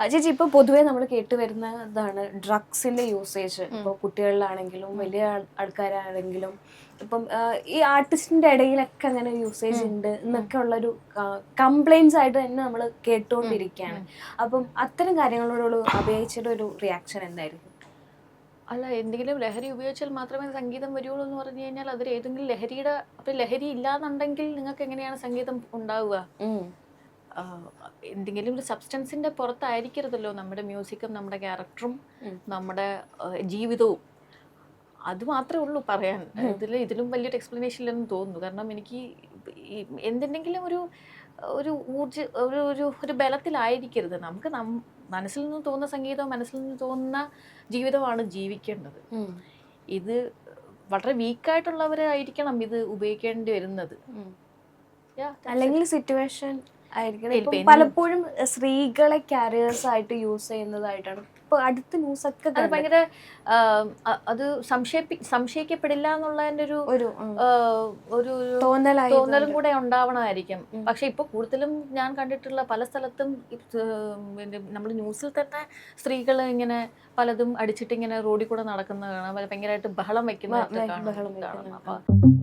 ചേച്ചി ഇപ്പൊ പൊതുവേ നമ്മൾ കേട്ടുവരുന്ന ഇതാണ് ഡ്രഗ്സിന്റെ യൂസേജ് ഇപ്പോൾ കുട്ടികളിലാണെങ്കിലും വലിയ ആൾക്കാരാണെങ്കിലും ഇപ്പം ഈ ആർട്ടിസ്റ്റിന്റെ ഇടയിലൊക്കെ അങ്ങനെ യൂസേജ് ഉണ്ട് എന്നൊക്കെ ഉള്ളൊരു കംപ്ലൈൻസ് ആയിട്ട് തന്നെ നമ്മൾ കേട്ടുകൊണ്ടിരിക്കുകയാണ് അപ്പം അത്തരം കാര്യങ്ങളോടുള്ള അപേക്ഷയുടെ ഒരു റിയാക്ഷൻ എന്തായിരുന്നു അല്ല എന്തെങ്കിലും ലഹരി ഉപയോഗിച്ചാൽ മാത്രമേ സംഗീതം വരുള്ളൂ എന്ന് പറഞ്ഞു കഴിഞ്ഞാൽ അതിൽ ഏതെങ്കിലും ലഹരിയുടെ അപ്പൊ ലഹരി ഇല്ലാന്നുണ്ടെങ്കിൽ നിങ്ങൾക്ക് എങ്ങനെയാണ് സംഗീതം ഉണ്ടാവുക? എന്തെങ്കിലും ഒരു സബ്സ്റ്റൻസിന്റെ പുറത്തായിരിക്കരുതല്ലോ നമ്മുടെ മ്യൂസിക്കും നമ്മുടെ ക്യാരക്ടറും നമ്മുടെ ജീവിതവും. അത് മാത്രമേ ഉള്ളൂ പറയാൻ. ഇതിൽ ഇതിലും വലിയൊരു എക്സ്പ്ലനേഷൻ ഇല്ലെന്ന് തോന്നുന്നു. കാരണം എനിക്ക് എന്തെങ്കിലും ഒരു ഒരു ഊർജ ഒരു ഒരു ഒരു ബലത്തിലായിരിക്കരുത്. നമുക്ക് നം മനസ്സിൽ നിന്ന് തോന്നുന്ന സംഗീതവും മനസ്സിൽ നിന്ന് തോന്നുന്ന ജീവിതമാണ് ജീവിക്കേണ്ടത്. ഇത് വളരെ വീക്കായിട്ടുള്ളവരായിരിക്കണം ഇത് ഉപയോഗിക്കേണ്ടി വരുന്നത്. അല്ലെങ്കിൽ സിറ്റുവേഷൻ ആയിരിക്കണം. ഇപ്പം പലപ്പോഴും സ്ത്രീകളെ കാരിയേഴ്സ് ആയിട്ട് യൂസ് ചെയ്യുന്നതായിട്ടാണ്. ഇപ്പൊ അടുത്ത ന്യൂസ് ഒക്കെ അത്. ഭയങ്കര അത് സംശയിപ്പി സംശയിക്കപ്പെടില്ല എന്നുള്ളതിന്റെ ഒരു ഒരു തോന്നലും കൂടെ ഉണ്ടാവണമായിരിക്കും. പക്ഷെ ഇപ്പൊ കൂടുതലും ഞാൻ കണ്ടിട്ടുള്ള പല സ്ഥലത്തും നമ്മൾ ന്യൂസിൽ തന്നെ സ്ത്രീകൾ ഇങ്ങനെ പലതും അടിച്ചിട്ട് ഇങ്ങനെ റോഡിൽ കൂടെ നടക്കുന്ന കാണാം ഭയങ്കരമായിട്ട് ബഹളം വെക്കുന്ന കാണാം